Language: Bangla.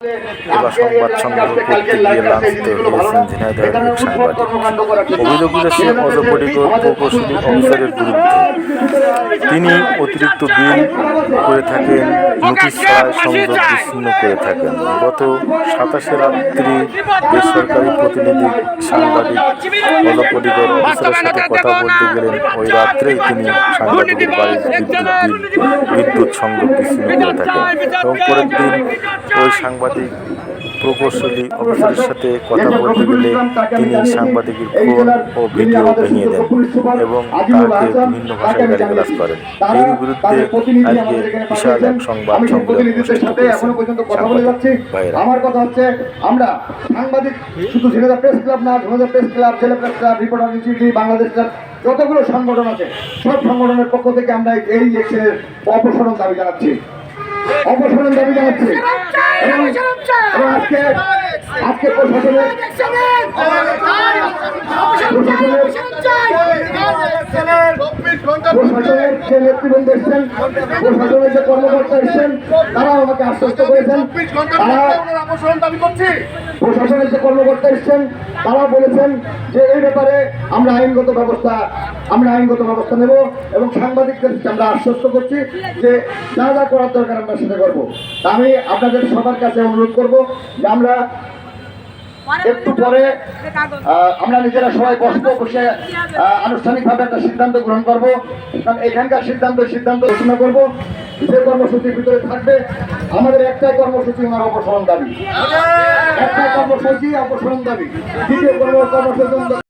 এবার সংবাদ সংগ্রহ করতে গিয়ে লাঞ্ছিত হয়েছেন ঝিনাইদহের এক সাংবাদিক। অভিযোগ উঠেছে অজপরিকর প্রকৌশলী অফিসারের বিরুদ্ধে। তিনি অতিরিক্ত বিল করে থাকেন, নোটিশ ছাড়াই সংযোগ বিচ্ছিন্ন করে থাকেন। গত সাতাশে রাত্রি বেসরকারি প্রতিনিধি সাংবাদিক অজপরিকর অফিসারের সাথে কথা বলতে গেলেন। ওই রাত্রেই তিনি সাংবাদিকের বাড়ির বিদ্যুৎ বিল বিদ্যুৎ সংযোগ বিচ্ছিন্ন করে থাকেন। এবং পরের দিন ওই সাংবাদিক প্রকৌশলী অফিসারের সাথে কথা বলতে গেলে তিনি সাংবাদিকের ফোন ও ভিডিও ভেঙে দেন এবং তাকে বিভিন্ন ভাষায় গালিগালাজ করেন। এর বিরুদ্ধে আজকে বিশাল এক সংবাদ সম্মেলন অনুষ্ঠিত সাথে পর্যন্ত কথা বলে যাচ্ছি। আমার কথা হচ্ছে আমরা সাংবাদিক শুধু ঝিনাইদহ প্রেস ক্লাব না ঝিনাইদহ প্রেস ক্লাব ছেলে press club reporter institute Bangladesh club যতগুলো সংগঠন আছে সব সংগঠনের পক্ষ থেকে আমরা এই অপসারণ দাবি জানাচ্ছি। অপসারণ দাবি জানাচ্ছি। আজকে আজকে প্রশাসনের প্রশাসনের যে নেতৃবৃন্দ এসছেন, প্রশাসনের যে কর্মকর্তা এসছেন তারা আমাকে আশ্বস্ত করেছেন। প্রশাসনের যে কর্মকর্তা এসছেন তারা বলেছেন যে এই ব্যাপারে আমরা আইনগত ব্যবস্থা আমরা আইনগত ব্যবস্থা নেব এবং সাংবাদিকদেরকে আমরা আশ্বস্ত করছি যে যা যা করার দরকার আমরা সেটা করব। আমি আপনাদের সবার কাছে অনুরোধ করব যে আমরা একটু পরে আমরা নিজেরা সবাই বসবো, বসে আনুষ্ঠানিকভাবে একটা সিদ্ধান্ত গ্রহণ করব। কারণ এখানকার সিদ্ধান্ত সিদ্ধান্ত ঘোষণা করব যে কর্মসূচির ভিতরে থাকবে আমাদের একটাই কর্মসূচি ওনার অপসারণ দাবি। একটাই কর্মসূচি অপসারণ দাবি। দ্বিতীয় কর্ম কর্মসূচি